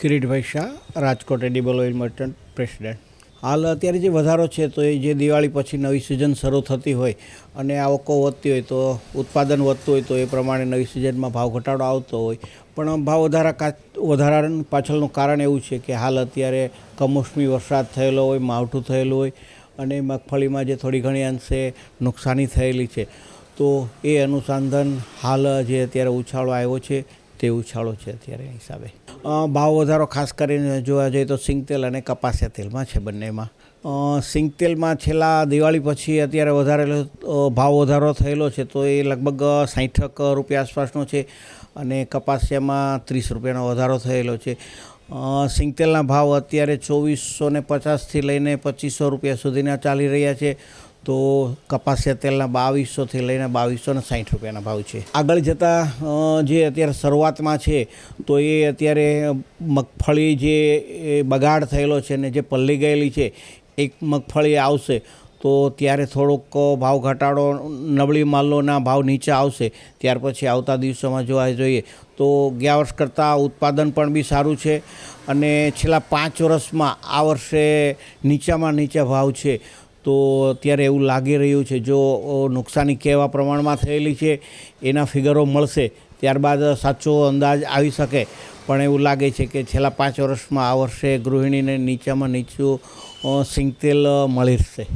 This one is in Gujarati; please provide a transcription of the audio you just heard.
Kiritbhai Shah, Rajkot edible oil merchant president હાલ અત્યારે જે વધારો છે, તો એ જે દિવાળી પછી નવી સિઝન શરૂ થતી હોય અને આવકો વધતી હોય તો, ઉત્પાદન વધતું હોય તો એ પ્રમાણે નવી સિઝનમાં ભાવ ઘટાડો આવતો હોય. પણ ભાવ વધારા વધારા પાછળનું કારણ એવું છે કે હાલ અત્યારે કમોસમી વરસાદ થયેલો હોય, માવઠું થયેલું હોય અને મગફળીમાં જે થોડી ઘણી અંશે નુકસાની થયેલી છે. તો એ અનુસંધાન હાલ જે અત્યારે ઉછાળો આવ્યો છે તે ઉછાળો છે અત્યારે હિસાબે. ભાવ વધારો ખાસ કરીને જોવા જઈએ તો સિંગતેલ અને કપાસિયા તેલમાં છે બંનેમાં. સિંગતેલમાં છેલ્લા દિવાળી પછી અત્યારે વધારે ભાવ વધારો થયેલો છે તો એ લગભગ સાઠક રૂપિયા આસપાસનો છે અને કપાસિયામાં ત્રીસ રૂપિયાનો વધારો થયેલો છે. સિંગતેલના ભાવ અત્યારે ચોવીસો ને પચાસથી લઈને પચીસો રૂપિયા સુધીના ચાલી રહ્યા છે. તો કપાસિયા તેલના બાવીસોથી લઈને બાવીસો ને સાઠ રૂપિયાના ભાવ છે. આગળ જતાં જે અત્યારે શરૂઆતમાં છે, તો એ અત્યારે મગફળી જે બગાડ થયેલો છે ને જે પલ્લી ગયેલી છે, એક મગફળી આવશે, તો ત્યારે થોડોક ભાવ ઘટાડો, નબળી માલોના ભાવ નીચે આવશે, ત્યાર પછી આવતા દિવસોમાં જોવા જોઈએ. તો ગયા વર્ષ કરતાં ઉત્પાદન પણ બી સારું છે અને છેલ્લા પાંચ વર્ષમાં આ વર્ષે નીચામાં નીચા ભાવ છે. તો અત્યારે એવું લાગી રહ્યું છે, જો નુકસાની કેવા પ્રમાણમાં થયેલી છે, એના ફિગરો મળશે, ત્યારબાદ સાચો અંદાજ આવી શકે. પણ એવું લાગે છે કે છેલ્લા પાંચ વર્ષમાં આ વર્ષે ગૃહિણીને નીચામાં નીચું સિંગતેલ મળી રહેશે.